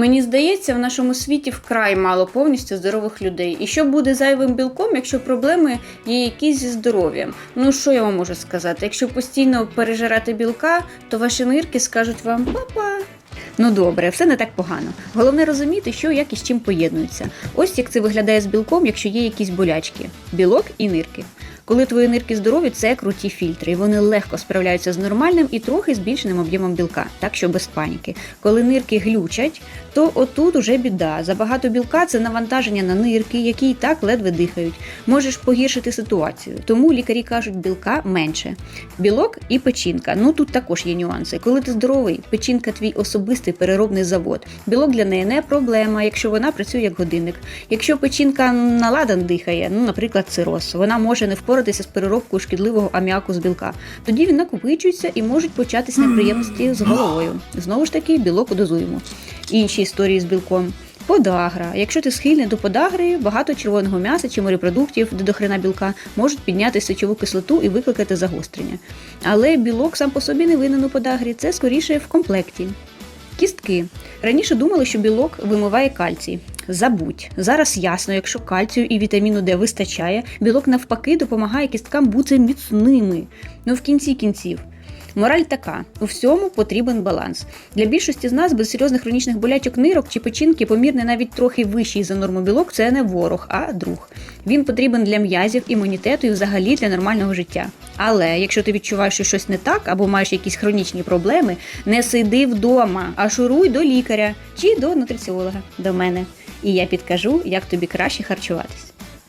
Мені здається, в нашому світі вкрай мало повністю здорових людей. І що буде зайвим білком, якщо проблеми є якісь зі здоров'ям? Ну що я вам можу сказати? Якщо постійно пережирати білка, то ваші нирки скажуть вам папа. Ну добре, все не так погано. Головне розуміти, що як і з чим поєднуються. Ось як це виглядає з білком, якщо є якісь болячки: білок і нирки. Коли твої нирки здорові, це круті фільтри, і вони легко справляються з нормальним і трохи збільшеним об'ємом білка, так що без паніки. Коли нирки глючать, то отут уже біда. Забагато білка це навантаження на нирки, які і так ледве дихають. Можеш погіршити ситуацію. Тому лікарі кажуть, білка менше. Білок і печінка. Ну тут також є нюанси. Коли ти здоровий, печінка твій особистий переробний завод. Білок для неї не проблема, якщо вона працює як годинник. Якщо печінка на ладан дихає, ну, наприклад, цироз, вона може не впоратися з переробкою шкідливого аміаку з білка. Тоді він накопичується і можуть початися неприємності з головою. Знову ж таки, білок дозуємо. Інші історії з білком. Подагра. Якщо ти схильний до подагри, багато червоного м'яса чи морепродуктів, де до хрена білка, можуть підняти сечову кислоту і викликати загострення. Але білок сам по собі не винен у подагрі, це скоріше в комплекті. Кістки. Раніше думали, що білок вимиває кальцій. Забудь. Зараз ясно, якщо кальцію і вітаміну Д вистачає, білок навпаки допомагає кісткам бути міцними. Ну в кінці кінців. Мораль така: у всьому потрібен баланс. Для більшості з нас без серйозних хронічних болячок нирок чи печінки помірний навіть трохи вищий за норму білок це не ворог, а друг. Він потрібен для м'язів, імунітету і взагалі для нормального життя. Але якщо ти відчуваєш, що щось не так або маєш якісь хронічні проблеми, не сиди вдома, а шуруй до лікаря чи до нутриціолога, до мене. І я підкажу, як тобі краще харчуватись.